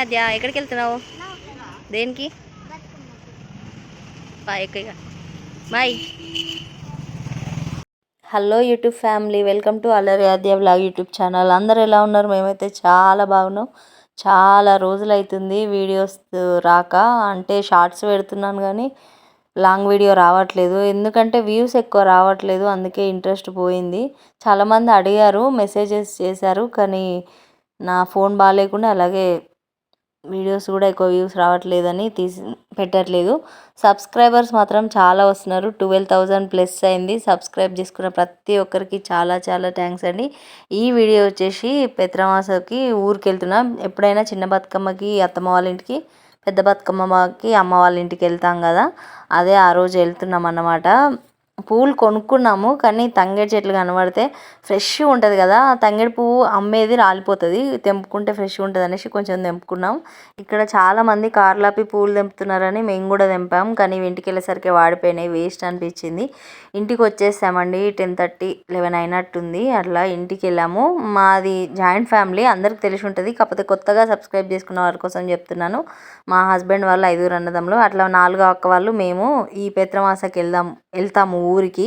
ఆద్య ఎక్కడికి వెళ్తున్నావు దేనికి? Bye bye. Hello YouTube family welcome to Allari Aadya vlog YouTube channel. అందరు ఎలా ఉన్నారు? మేమైతే చాలా బాగున్నాం. చాలా రోజులు అవుతుంది వీడియోస్ రాక. అంటే షార్ట్స్ పెడుతున్నాను కానీ లాంగ్ వీడియో రావట్లేదు. ఎందుకంటే వ్యూస్ ఎక్కువ రావట్లేదు అందుకే ఇంట్రెస్ట్ పోయింది. చాలామంది అడిగారు మెసేజెస్ చేశారు కానీ నా ఫోన్ బాగాలేకుండా అలాగే వీడియోస్ కూడా ఎక్కువ వ్యూస్ రావట్లేదని తీసి పెట్టట్లేదు. సబ్స్క్రైబర్స్ మాత్రం చాలా వస్తున్నారు. ట్వెల్వ్ థౌజండ్ ప్లస్ అయింది. సబ్స్క్రైబ్ చేసుకున్న ప్రతి ఒక్కరికి చాలా చాలా థ్యాంక్స్ అండి. ఈ వీడియో వచ్చేసి పెత్రమాసకి ఊరికి వెళ్తున్నాం ఎప్పుడైనా చిన్న బతుకమ్మకి అత్తమ్మ వాళ్ళ ఇంటికి పెద్ద బతుకమ్మకి అమ్మ వాళ్ళ ఇంటికి వెళ్తాం కదా. అదే ఆ రోజు వెళ్తున్నాం అన్నమాట పూలు కొనుక్కున్నాము కానీ తంగేడు చెట్లు కనబడితే ఫ్రెష్గా ఉంటుంది కదా. తంగేడు పువ్వు అమ్మేది రాలిపోతుంది. తెంపుకుంటే ఫ్రెష్గా ఉంటుంది అనేసి కొంచెం తెంపుకున్నాం. ఇక్కడ చాలామంది కార్లాపి పూలు తెంపుతున్నారని మేము కూడా తెంపాం. కానీ ఇంటికి వెళ్ళేసరికి వాడిపోయినాయి వేస్ట్ అనిపించింది. ఇంటికి వచ్చేసామండి. టెన్ థర్టీ లెవెన్ అయినట్టుంది. అట్లా ఇంటికి వెళ్ళాము. మాది జాయింట్ ఫ్యామిలీ. అందరికి తెలిసి ఉంటుంది. కాకపోతే కొత్తగా సబ్స్క్రైబ్ చేసుకున్న వారి కోసం చెప్తున్నాను. మా హస్బెండ్ వాళ్ళు ఐదుగురు అన్నదమ్ములు. అట్లా నాలుగో అక్క వాళ్ళు మేము ఈ పెత్రమాసకి వెళ్దాం వెళ్తాము ఊరికి.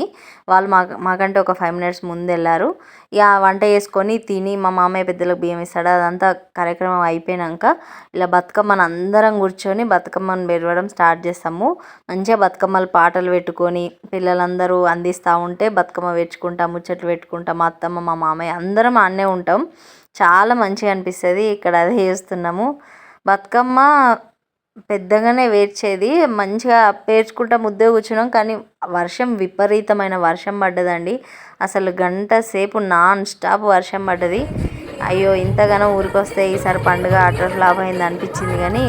వాళ్ళు మా మాకంటే ఒక ఫైవ్ మినిట్స్ ముందు వెళ్ళారు ఇక వంట చేసుకొని తిని మా మామయ్య పెద్దలకు బియ్యం ఇస్తాడు. అదంతా కార్యక్రమం అయిపోయాక ఇలా బతుకమ్మను అందరం కూర్చొని బతుకమ్మను పెరవడం స్టార్ట్ చేస్తాము. మంచిగా బతుకమ్మలు పాటలు పెట్టుకొని పిల్లలందరూ అందిస్తూ ఉంటే బతుకమ్మ పెట్టుకుంటాం ముచ్చట్లు పెట్టుకుంటాం. మా అత్తమ్మ మా మామయ్య అందరం ఆడనే ఉంటాం. చాలా మంచిగా అనిపిస్తుంది. ఇక్కడ అదే చేస్తున్నాము. బతుకమ్మ పెద్దగానే పేర్చేది మంచిగా పేర్చుకుంటా ముద్దే కూర్చున్నాం. కానీ వర్షం విపరీతమైన వర్షం పడ్డదండి. అసలు గంట సేపు నాన్ స్టాప్ వర్షం పడ్డది. అయ్యో ఇంతగానో ఊరికొస్తే ఈసారి పండుగ అటర్ ఫ్లాప్ అయింది అనిపించింది. కానీ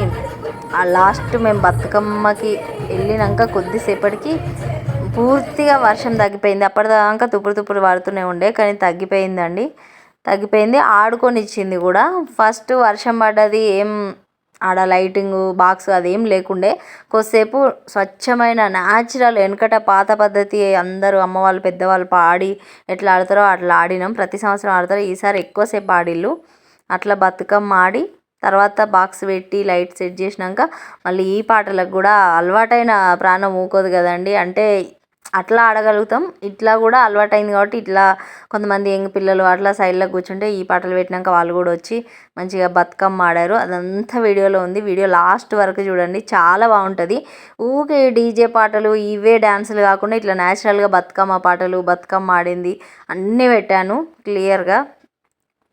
ఆ లాస్ట్ మేము బతుకమ్మకి వెళ్ళినాక కొద్దిసేపటికి పూర్తిగా వర్షం తగ్గిపోయింది. అప్పటిదాకా తుప్పుడు తుప్పుడు పడుతూనే ఉండే కానీ తగ్గిపోయిందండి. తగ్గిపోయింది. ఆడుకొని ఇచ్చింది కూడా. ఫస్ట్ వర్షం పడ్డది ఏం ఆడ లైటింగ్ బాక్స్ అదేం లేకుండే. కొద్దిసేపు స్వచ్ఛమైన న్యాచురల్ వెనకట పాత పద్ధతి అందరూ అమ్మవాళ్ళు పెద్దవాళ్ళు పాడి ఎట్లా ఆడతారో అట్లా ఆడినాం. ప్రతి సంవత్సరం ఆడతారు. ఈసారి ఎక్కువసేపు ఆడిళ్ళు. అట్లా బతుకమ్మ ఆడి తర్వాత బాక్స్ పెట్టి లైట్ సెట్ చేసినాక మళ్ళీ ఈ పాటలకు కూడా అలవాటైన ప్రాణం ఊకోదు కదండి. అంటే అట్లా ఆడగలుగుతాం. ఇట్లా కూడా అలవాటైంది కాబట్టి ఇట్లా కొంతమంది యంగ్ పిల్లలు అట్లా సైడ్లో కూర్చుంటే ఈ పాటలు పెట్టినాక వాళ్ళు కూడా వచ్చి మంచిగా బతుకమ్మ ఆడారు. అదంతా వీడియోలో ఉంది. వీడియో లాస్ట్ వరకు చూడండి. చాలా బాగుంటుంది. ఊకే డీజే పాటలు ఇవే డ్యాన్సులు కాకుండా ఇట్లా న్యాచురల్గా బతుకమ్మ పాటలు బతుకమ్మ ఆడింది అన్నీ పెట్టాను. క్లియర్గా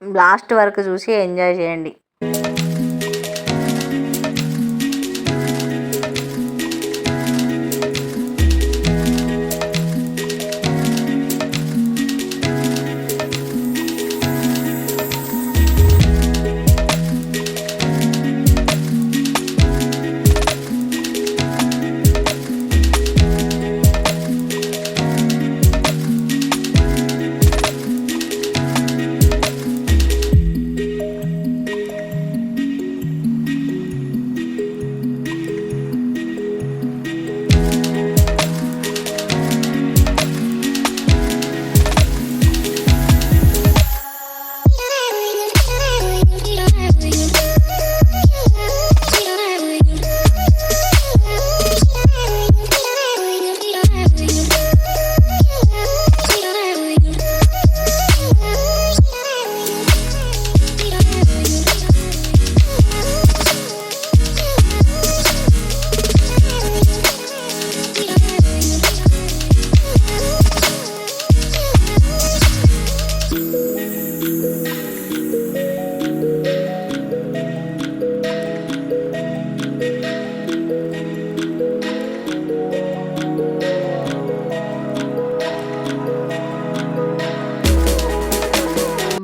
లాస్ట్ వరకు చూసి ఎంజాయ్ చేయండి.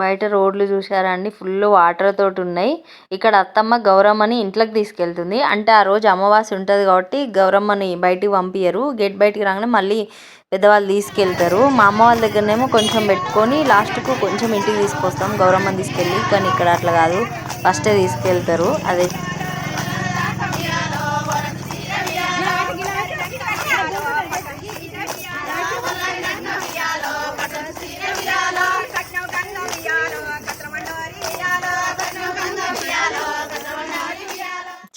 బయట రోడ్లు చూసారా అండి? ఫుల్ వాటర్ తోటి ఉన్నాయి. ఇక్కడ అత్తమ్మ గౌరమ్మని ఇంట్లోకి తీసుకెళ్తుంది. అంటే ఆ రోజు అమావాస్య ఉంటుంది కాబట్టి గౌరమ్మని బయటికి పంపించరు గేట్ బయటికి రాగానే మళ్ళీ పెద్దవాళ్ళు తీసుకెళ్తారు. మా అమ్మ వాళ్ళ దగ్గరనేమో కొంచెం పెట్టుకొని లాస్ట్కు కొంచెం ఇంటికి తీసుకొస్తాం. గౌరమ్మని తీసుకెళ్ళి. కానీ ఇక్కడ అట్లా కాదు. ఫస్టే తీసుకెళ్తారు. అదే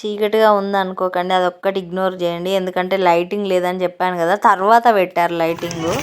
చీకటిగా ఉందనుకోకండి అదొక్కటి ఇగ్నోర్ చేయండి. ఎందుకంటే లైటింగ్ లేదని చెప్పాను కదా తర్వాత పెట్టారు లైటింగు.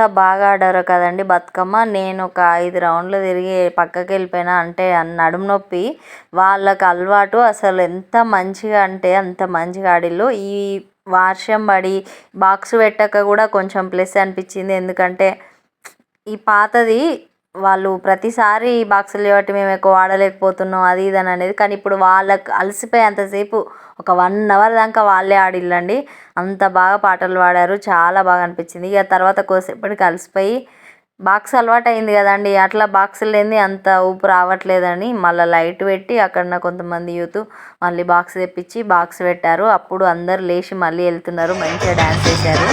ఎంత బాగా ఆడారో కదండి బతుకమ్మ. నేను ఒక ఐదు రౌండ్లు తిరిగి పక్కకి వెళ్ళిపోయినా అంటే నడుము నొప్పి వాళ్ళకి అలవాటు. అసలు ఎంత మంచిగా అంటే అంత మంచిగా ఆడిల్లు ఈ వర్షం పడి బాక్స్ పెట్టక కూడా కొంచెం ప్లస్ అనిపించింది. ఎందుకంటే ఈ పాతది వాళ్ళు ప్రతిసారి బాక్సులు చేయబట్టి మేము ఎక్కువ ఆడలేకపోతున్నాం అది ఇది అని అనేది. కానీ ఇప్పుడు వాళ్ళకి అలసిపోయేంతసేపు ఒక వన్ అవర్ దాకా వాళ్ళే ఆడిల్లండి. అంత బాగా పాటలు పాడారు చాలా బాగా అనిపించింది. ఇక తర్వాత కోసేపటికి అలసిపోయి బాక్స్ అలవాటు అయింది కదండి. అట్లా బాక్సులు లేని అంత ఊపు రావట్లేదని మళ్ళీ లైట్ పెట్టి అక్కడ కొంతమంది యూత్ మళ్ళీ బాక్స్ తెప్పించి బాక్స్ పెట్టారు. అప్పుడు అందరు లేచి మళ్ళీ వెళ్తున్నారు మంచిగా డ్యాన్స్ చేశారు.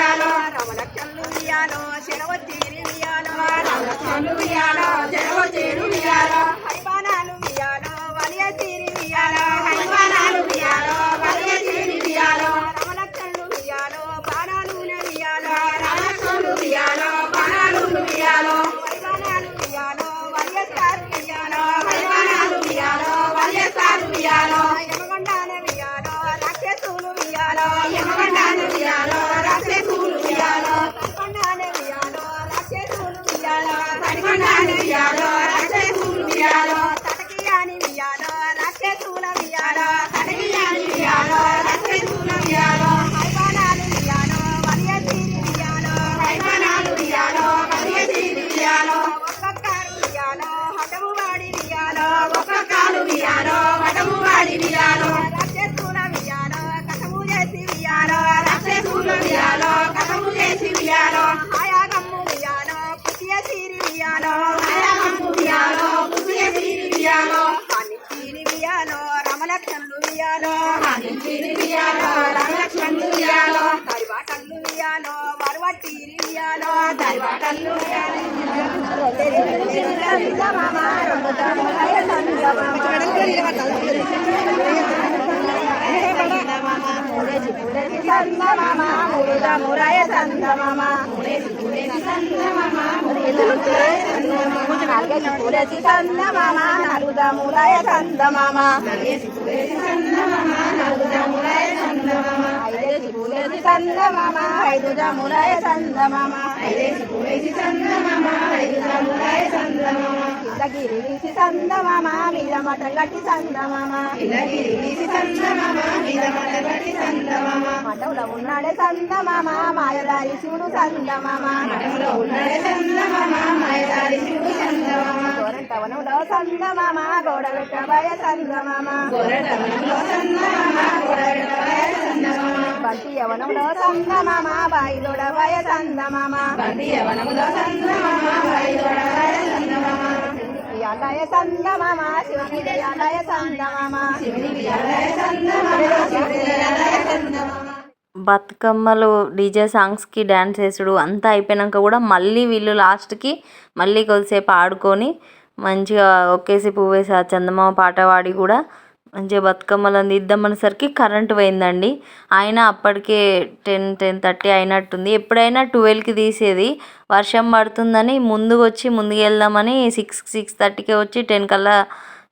ఉయ్యాలో రమలక్షలు ఉయ్యాలో శరవతీరి ఉయ్యాలో రమలక్షలు ఉయ్యాలో ఉయ్యాలో ఉయ్యాలో ఆయాగమ్ము ఉయ్యాలో పుతియ సిరి ఉయ్యాలో ఆయాగమ్ము ఉయ్యాలో పుతియ సిరి ఉయ్యాలో అని సిరి రమలక్ష్మణులు ఉయ్యాలో అని సిరి రమలక్ష్మణులు తరివాటల్లు ఉయ్యాలో వరవట్టిరి ఉయ్యాలో తరివాటల్లు మురాయ సందమామ పూరేసి సందమామ నలుద మురాయ సందమామ ఐదేసి పూలేసి సందమామ ఐదు జమురాయ సందమామ ఐదేసి పూలేసి సందమామ ఐదు జమురాయ సందమామ ఇళ్ళగిరి వీసి సందమామ మీద గట్టి సందమామ ఇళ్ళగిరి వీసి సందమామ మీద గట్టి సందమామ మఠంలో ఉన్నాడే సందమామ మాయదారి శివుడు సందమామ మఠంలో ఉన్నాడే సందమామ మాయదారి శివుడు సందమామ గోరంటవనంలో సందమామ గోడ పెట్టబయ సందమామ గోరంటవనంలో సందమామ గోడ పెట్టబయ సందమామ బంతి యవనంలో సందమామ బాయిలోడబయ సందమామ బంతి యవనంలో సందమామ వియాలయ సందమామ శివుని వియాలయ సందమామ శివుని వియాలయ సందమామ శివుని వియాలయ సందమామ బతుకమ్మలు డీజే సాంగ్స్కి డ్యాన్స్ వేసుడు అంతా అయిపోయినాక కూడా మళ్ళీ వీళ్ళు లాస్ట్కి మళ్ళీ కొద్దిసేపు ఆడుకొని మంచిగా ఒకేసి పువ్వేసి ఆ చందమామ పాట పాడి కూడా మంచిగా బతుకమ్మలను తీద్దామనేసరికి కరెంట్ పోయిందండి. అయినా అప్పటికే టెన్ టెన్ థర్టీ అయినట్టుంది. ఎప్పుడైనా ట్వెల్వ్కి తీసేది. వర్షం పడుతుందని ముందుకు వచ్చి ముందుకు వెళ్దామని సిక్స్ సిక్స్ థర్టీకే వచ్చి టెన్ కల్లా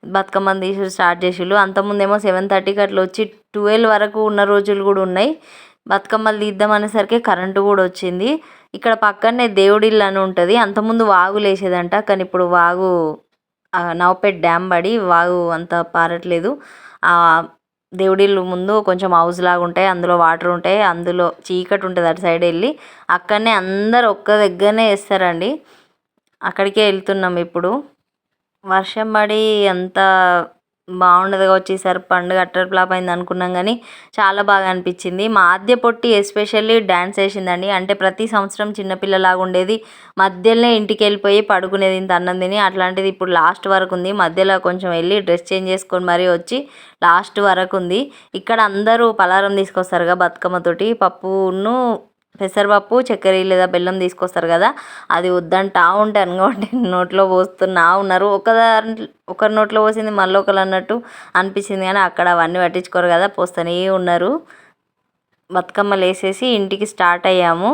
బతుకమ్మని తీసి స్టార్ట్ చేసిళ్ళు. అంతకుముందేమో సెవెన్ థర్టీకి అట్లా వచ్చి ట్వెల్వ్ వరకు ఉన్న రోజులు కూడా ఉన్నాయి. బతుకమ్మలు తీద్దాం అనేసరికి కరెంటు కూడా వచ్చింది. ఇక్కడ పక్కనే దేవుడిల్లు అని ఉంటుంది. అంతకుముందు వాగు లేసేదంట. కానీ ఇప్పుడు వాగు నవపేట్ డ్యామ్ పడి వాగు అంత పారట్లేదు. ఆ దేవుడిల్లు ముందు కొంచెం హౌస్ లాగా ఉంటాయి అందులో వాటర్ ఉంటాయి అందులో చీకటి ఉంటుంది అటు సైడ్ వెళ్ళి. అక్కడనే అందరు ఒక్క దగ్గరనే వేస్తారండి. అక్కడికే వెళ్తున్నాం ఇప్పుడు. వర్షం పడి అంత బాగుండదు కావచ్చు ఈసారి పండుగ అట్టర్ ఫ్లాప్ అయింది అనుకున్నాం కానీ చాలా బాగా అనిపించింది. మా ఆద్య పొట్టి ఎస్పెషల్లీ డ్యాన్స్ వేసిందండి. అంటే ప్రతి సంవత్సరం చిన్నపిల్లలాగా ఉండేది. మధ్యలోనే ఇంటికి వెళ్ళిపోయి పడుకునేది ఇంత అన్నం తిని అట్లాంటిది ఇప్పుడు లాస్ట్ వరకు ఉంది. మధ్యలో కొంచెం వెళ్ళి డ్రెస్ చేంజ్ చేసుకొని మరీ వచ్చి లాస్ట్ వరకు ఉంది. ఇక్కడ అందరూ పలారం తీసుకొస్తారుగా బతుకమ్మతోటి పప్పును పెసరపప్పు చక్కెర లేదా బెల్లం తీసుకొస్తారు కదా అది వద్దంటా. ఉంటే అనుకోండి నోట్లో పోస్తున్నా. ఉన్నారు. ఒక ఒకరి నోట్లో పోసింది మళ్ళీ ఒకరు అన్నట్టు అనిపించింది కానీ అక్కడ అవన్నీ పట్టించుకోరు కదా పోస్తూనే ఉన్నారు. బతుకమ్మలు వేసేసి ఇంటికి స్టార్ట్ అయ్యాము.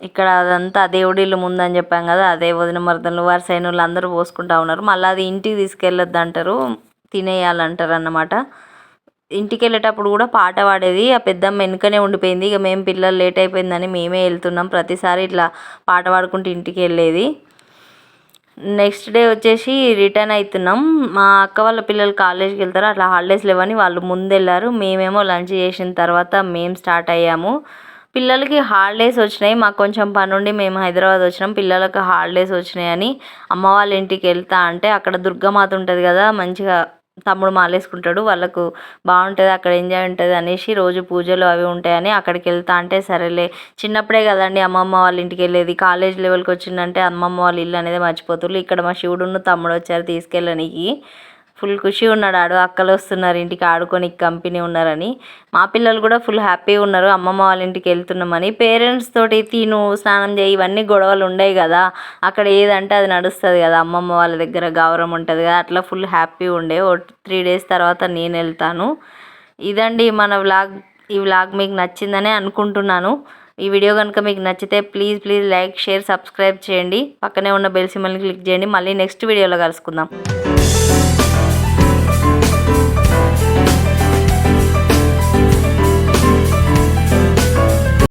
ఇక్కడ అదంతా దేవుడిల్లు ముందని చెప్పాం కదా అదే వదిన మరదలు వారి సైనులు అందరూ పోసుకుంటా ఉన్నారు. మళ్ళీ అది ఇంటికి తీసుకెళ్ళొద్దు అంటారు తినేయాలంటారు అన్నమాట ఇంటికి వెళ్ళేటప్పుడు కూడా పాట పాడేది. ఆ పెద్దమ్మ వెనుకనే ఉండిపోయింది. ఇక మేము పిల్లలు లేట్ అయిపోయిందని మేమే వెళ్తున్నాం. ప్రతిసారి ఇట్లా పాట పాడుకుంటూ ఇంటికి వెళ్ళేది. నెక్స్ట్ డే వచ్చేసి రిటర్న్ అవుతున్నాం మా అక్క వాళ్ళ పిల్లలు కాలేజీకి వెళ్తారు. అట్లా హాలిడేస్ లేవని వాళ్ళు ముందెళ్ళారు మేమేమో లంచ్ చేసిన తర్వాత మేము స్టార్ట్ అయ్యాము. పిల్లలకి హాలిడేస్ వచ్చినాయి. మాకు కొంచెం పని ఉండి మేము హైదరాబాద్ వచ్చినాం. పిల్లలకు హాలిడేస్ వచ్చినాయని అమ్మ వాళ్ళ ఇంటికి వెళ్తా అంటే అక్కడ దుర్గమాత ఉంటుంది కదా మంచిగా తమ్ముడు మాలేసుకుంటాడు వాళ్ళకు బాగుంటుంది అక్కడ ఎంజాయ్ ఉంటుంది అనేసి రోజు పూజలు అవి ఉంటాయని అక్కడికి వెళ్తా అంటే సరేలే. చిన్నప్పుడే కదండి అమ్మమ్మ వాళ్ళ ఇంటికి వెళ్ళేది. కాలేజ్ లెవెల్కి వచ్చిందంటే అమ్మమ్మ వాళ్ళ ఇల్లు అనేది మర్చిపోతున్నారు ఇక్కడ మా శివుడును తమ్ముడు వచ్చారు తీసుకెళ్ళడానికి ఫుల్ ఖుషి ఉన్నాడు. ఆడు అక్కలు వస్తున్నారు. ఇంటికి ఆడుకొని కంపెనీ ఉన్నారని. మా పిల్లలు కూడా ఫుల్ హ్యాపీగా ఉన్నారు. అమ్మమ్మ వాళ్ళ ఇంటికి వెళ్తున్నామని. పేరెంట్స్ తోటి తిను స్నానం చేయి ఇవన్నీ గొడవలు ఉండేవి కదా. అక్కడ ఏదంటే అది నడుస్తుంది కదా. అమ్మమ్మ వాళ్ళ దగ్గర గౌరవం ఉంటుంది కదా. అట్లా ఫుల్ హ్యాపీ ఉండే. ఓ త్రీ డేస్ తర్వాత నేను వెళ్తాను. ఇదండి మన వ్లాగ్. ఈ వ్లాగ్ మీకు నచ్చిందనే అనుకుంటున్నాను. ఈ వీడియో కనుక మీకు నచ్చితే please please like share subscribe చేయండి. పక్కనే ఉన్న బెల్ సిమ్మల్ని క్లిక్ చేయండి. మళ్ళీ నెక్స్ట్ వీడియోలో కలుసుకుందాం.